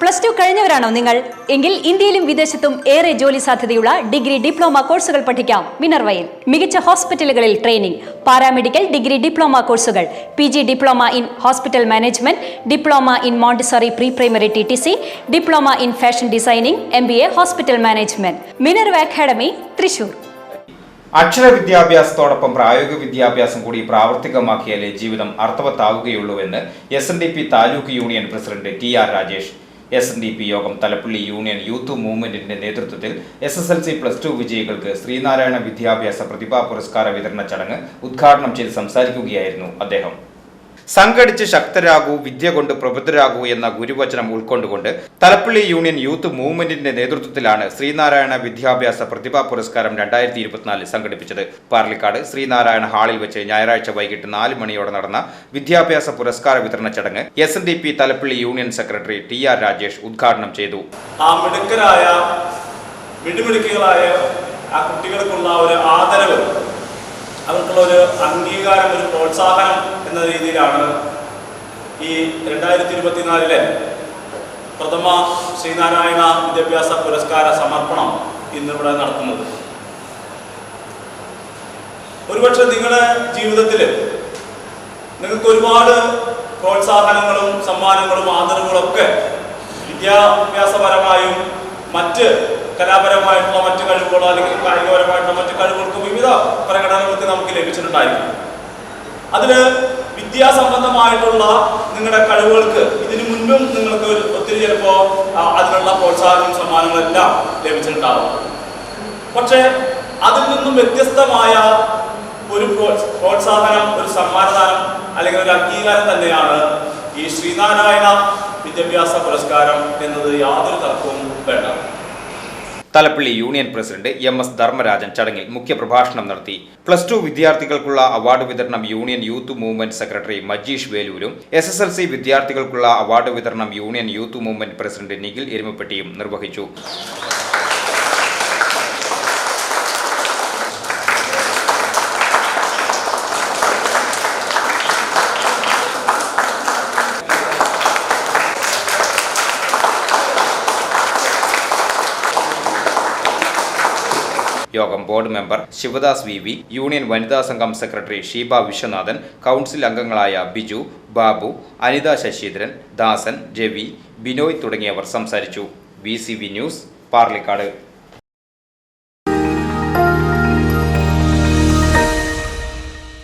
Plus two കഴിഞ്ഞവരാണോ നിങ്ങൾ? എങ്കിൽ ഇന്ത്യയിലും വിദേശത്തും ഏറെ ജോലി സാധ്യതയുള്ള ഡിഗ്രി ഡിപ്ലോമ കോഴ്സുകൾ പഠിക്കാം. മിനർവയിൽ മികച്ച ഹോസ്പിറ്റലുകളിൽ ട്രെയിനിംഗ് പാരാമെഡിക്കൽ ഡിഗ്രി ഡിപ്ലോമ കോഴ്സുകൾ P G diploma in hospital management diploma in montessori pre primary T T C diploma in fashion designing M B A hospital management. Minerva academy Thrissur. അക്ഷര വിദ്യാഭ്യാസത്തോടൊപ്പം പ്രായോഗിക വിദ്യാഭ്യാസം കൂടി പ്രാവർത്തികമാക്കിയാലേ ജീവിതം അർത്ഥവത്താവുകയുള്ളൂവെന്ന് S N D P taluk union president T R Rajesh S N D P Yogam Thalappilly union youth മൂവ്മെന്റിന്റെ നേതൃത്വത്തിൽ S S L C plus two വിജയികൾക്ക് ശ്രീനാരായണ വിദ്യാഭ്യാസ പ്രതിഭാ പുരസ്കാര വിതരണ ചടങ്ങ് ഉദ്ഘാടനം ചെയ്ത് സംസാരിക്കുകയായിരുന്നു അദ്ദേഹം. സംഘടിച്ച് ശക്തരാകൂ വിദ്യ കൊണ്ട് പ്രബുദ്ധരാകൂ എന്ന ഗുരുവചനം ഉൾക്കൊണ്ടുകൊണ്ട് തലപ്പള്ളി യൂണിയൻ യൂത്ത് മൂവ്മെന്റിന്റെ നേതൃത്വത്തിലാണ് ശ്രീനാരായണ വിദ്യാഭ്യാസ പ്രതിഭാ പുരസ്കാരം രണ്ടായിരത്തി ഇരുപത്തിനാലിൽ സംഘടിപ്പിച്ചത്. പാർലിക്കാട് ശ്രീനാരായണ ഹാളിൽ വെച്ച് ഞായറാഴ്ച വൈകിട്ട് നാല് മണിയോടെ നടന്ന വിദ്യാഭ്യാസ പുരസ്കാര വിതരണ ചടങ്ങ് S N D P Thalappilly union secretary T R Rajesh ഉദ്ഘാടനം ചെയ്തു. ആ മിടുക്കരായ മിടുമിടുക്കുകളായ ആ ഒരു അംഗീകാരം ഒരു പ്രോത്സാഹനം എന്ന രീതിയിലാണ് ഈ രണ്ടായിരത്തി ഇരുപത്തിനാലിലെ പ്രഥമ ശ്രീനാരായണ വിദ്യാഭ്യാസ പുരസ്കാര സമർപ്പണം ഇന്നിവിടെ നടത്തുന്നത്. ഒരുപക്ഷെ നിങ്ങളുടെ ജീവിതത്തിൽ നിങ്ങൾക്ക് ഒരുപാട് പ്രോത്സാഹനങ്ങളും സമ്മാനങ്ങളും ആദരവുകളും ഒക്കെ വിദ്യാഭ്യാസപരമായും മറ്റ് കലാപരമായിട്ടുള്ള മറ്റു കഴിവുകളോ അല്ലെങ്കിൽ കായികപരമായിട്ടുള്ള മറ്റു കഴിവുകൾക്ക് വിവിധ പ്രകടനങ്ങൾക്ക് നമുക്ക് ലഭിച്ചിട്ടുണ്ടായിരിക്കും. അതിന് വിദ്യാസംബന്ധമായിട്ടുള്ള നിങ്ങളുടെ കഴിവുകൾക്ക് ഇതിനു മുൻപും നിങ്ങൾക്ക് ഒത്തിരി ചിലപ്പോൾ അതിനുള്ള പ്രോത്സാഹനവും സമ്മാനങ്ങളെല്ലാം ലഭിച്ചിട്ടുണ്ടാവും. പക്ഷേ അതിൽ നിന്നും വ്യത്യസ്തമായ ഒരു പ്രോ- പ്രോത്സാഹനം ഒരു സമ്മാനദാനം അല്ലെങ്കിൽ ഒരു അംഗീകാരം തന്നെയാണ് ഈ ശ്രീനാരായണ വിദ്യാഭ്യാസ പുരസ്കാരം എന്നത് യാതൊരു തർക്കവും വേണ്ട. Thalappilly union president M S Dharmarajan ചടങ്ങിൽ മുഖ്യപ്രഭാഷണം നടത്തി. പ്ലസ് ടു വിദ്യാർത്ഥികൾക്കുള്ള അവാർഡ് വിതരണം union youth movement secretary Majeesh വേലൂരും S S L C വിദ്യാർത്ഥികൾക്കുള്ള അവാർഡ് വിതരണം union youth movement president Nikhil എരുമപ്പെട്ടിയും നിർവഹിച്ചു. Yogam board member Sivadas V V union വനിതാ സംഘം സെക്രട്ടറി ഷീബ വിശ്വനാഥൻ കൗൺസിൽ അംഗങ്ങളായ ബിജു ബാബു അനിത ശശീന്ദ്രൻ ദാസൻ രവി ബിനോയ് തുടങ്ങിയവർ സംസാരിച്ചു. B news Parlikkad.